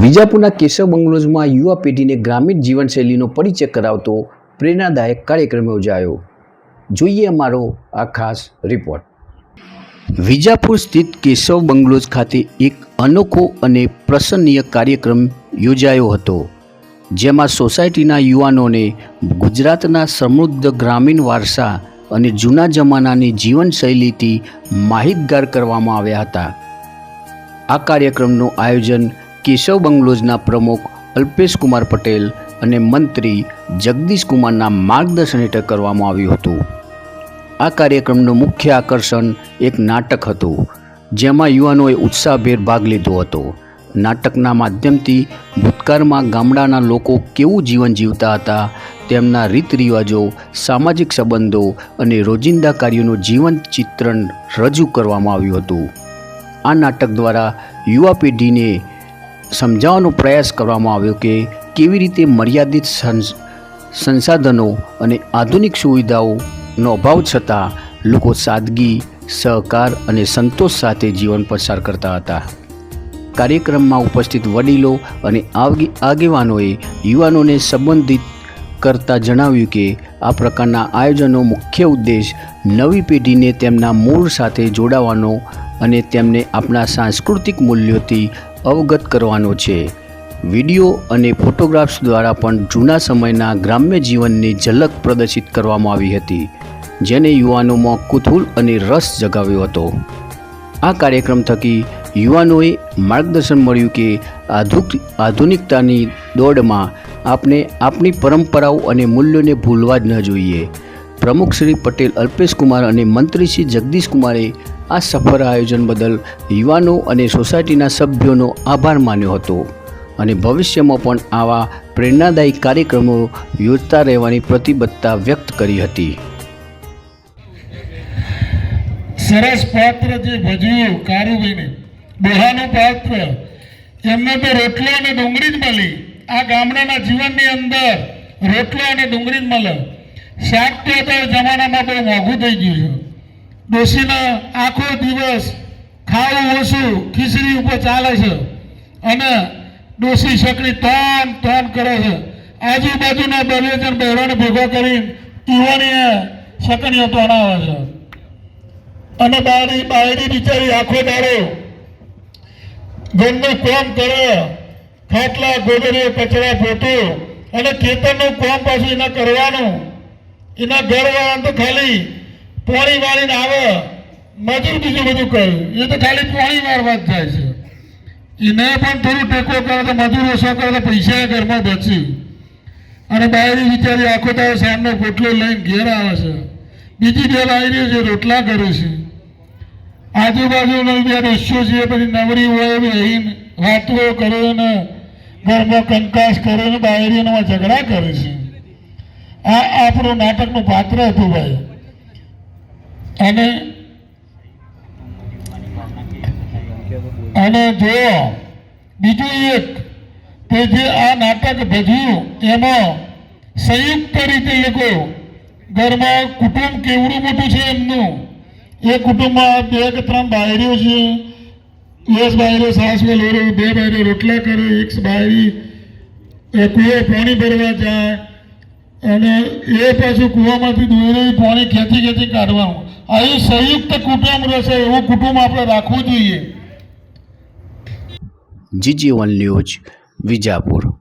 વિજાપુરના કેશવ બંગલોઝમાં યુવા પેઢીને ગ્રામીણ જીવનશૈલીનો પરિચય કરાવતો પ્રેરણાદાયક કાર્યક્રમ યોજાયો. જોઈએ અમારો આ ખાસ રિપોર્ટ. વિજાપુર સ્થિત કેશવ બંગલોઝ ખાતે એક અનોખો અને પ્રસન્નીય કાર્યક્રમ યોજાયો હતો, જેમાં સોસાયટીના યુવાનોને ગુજરાતના સમૃદ્ધ ગ્રામીણ વારસા અને જૂના જમાનાની જીવનશૈલીથી માહિતગાર કરવામાં આવ્યા હતા. આ કાર્યક્રમનું આયોજન કેશવ બંગલોઝના પ્રમુખ અલ્પેશ કુમાર પટેલ અને મંત્રી જગદીશ કુમારના માર્ગદર્શન હેઠળ કરવામાં આવ્યું હતું. આ કાર્યક્રમનું મુખ્ય આકર્ષણ એક નાટક હતું, જેમાં યુવાનોએ ઉત્સાહભેર ભાગ લીધો હતો. નાટકના માધ્યમથી ભૂતકાળમાં ગામડાના લોકો કેવું જીવન જીવતા હતા, તેમના રીત રિવાજો સામાજિક સંબંધો અને રોજિંદા કાર્યોનું જીવન ચિત્રણ રજૂ કરવામાં આવ્યું હતું. આ નાટક દ્વારા યુવા પેઢીને સમજાવવાનો પ્રયાસ કરવામાં આવ્યો કે કેવી રીતે મર્યાદિત સંસ- સંસાધનો અને આધુનિક સુવિધાઓનો અભાવ છતાં લોકો સાદગી, સહકાર અને સંતોષ સાથે જીવન પસાર કરતા હતા. કાર્યક્રમમાં ઉપસ્થિત વડીલો અને આગેવાનોએ યુવાનોને સંબંધિત કરતા જણાવ્યું કે આ પ્રકારના આયોજનો મુખ્ય ઉદ્દેશ નવી પેઢીને તેમના મૂળ સાથે જોડાવાનો અને તેમને આપણા સાંસ્કૃતિક મૂલ્યોથી અવગત કરવાનો છે. વીડિયો અને ફોટોગ્રાફ્સ દ્વારા પણ જૂના સમયના ગ્રામ્ય જીવનની ઝલક પ્રદર્શિત કરવામાં આવી હતી, જેને યુવાનોમાં કુતૂહલ અને રસ જગાવ્યો હતો. આ કાર્યક્રમ થકી યુવાનોએ માર્ગદર્શન મળ્યું કે આધુક, આધુનિકતાની દોડમાં આપણે આપણી પરંપરાઓ અને મૂલ્યોને ભૂલવા જ ન જોઈએ. પ્રમુખ શ્રી પટેલ અલ્પેશ કુમાર અને મંત્રી શ્રી જગદીશ કુમારે આ સફળ આયોજન બદલ યુવાનો અને સોસાયટીના સભ્યોનો આભાર માન્યો હતો. અને ભવિષ્યમાં પણ આવા પ્રેરણાદાયી કાર્યક્રમો યોજતા રહેવાની પ્રતિબદ્ધતા વ્યક્ત કરી હતી. સરસ પાત્ર જે ભજવ્યું કારુભાઈને દોહાનું પાત્ર, એમને તો રોટલો અને ડુંગળી જ મળી. આ ગામડાના જીવનની અંદર રોટલો અને ડુંગળી જ મળે. શાક તો જમાનામાં બહુ મોંઘું થઈ ગયું છે. ડોશીના આખો દિવસ ખાવું, ઓછું ખીચડી ઉપર ચાલે છે. અને ડોશી શકડી તોન તોન કરે છે. આજુબાજુના દરિયાજન બહેરોને ભેગો કરી ઈવોની શકડીઓ તણાવે છે. અને બારી બાયડી બિચારી આખો દાડો ઘરનું કામ કરે, ખાટલા ગોદરીએ કચરા ફોટો અને ખેતરનું કામ પાછું એના કરવાનું. એના ઘરવાળા તો ખાલી પોણી વાળીને આવે, મજૂર બીજું બધું કરે. એ તો ખાલી પોણી મારવા જ જાય છે. એને પણ થોડું ટેકો કરે તો મજૂર ઓછો કરે તો પૈસા ઘરમાં બચી. અને બાયરી બિચારી આખો તારો સામનો પોટલો લઈને ઘેર આવે છે. બીજી બે બાયરીઓ જે રોટલા કરે છે. આજુબાજુનો બે રસ્યો છે પછી નવરી હોય રહીને વાતો કરે ને, ઘરમાં કંકાસ કરે ને બાયરીઓમાં ઝઘડા કરે છે. આ આપણું નાટકનું પાત્ર હતું ભાઈ. અને અને જો બીજું એક કે જે આ નાટક ભજ્યું એમાં સંયુક્ત રીતે લોકો ઘરમાં કુટુંબ કેવડું મોટું છે એમનું? એ કુટુંબમાં બે કે ત્રણ બાયરીઓ છે. એક બાયરો સાસમાં લોરો બે બાયરો રોટલા કરે, એક બાયરી કુએ પાણી ભરવા જાય અને એ પાછું કૂવામાંથી દોરી પાણી ખેંચી ખેંચી કાઢવાનું. અહીં સંયુક્ત કુટુંબ રહેશે, એવું કુટુંબ આપણે રાખવું જોઈએ. GG one news Vijapur.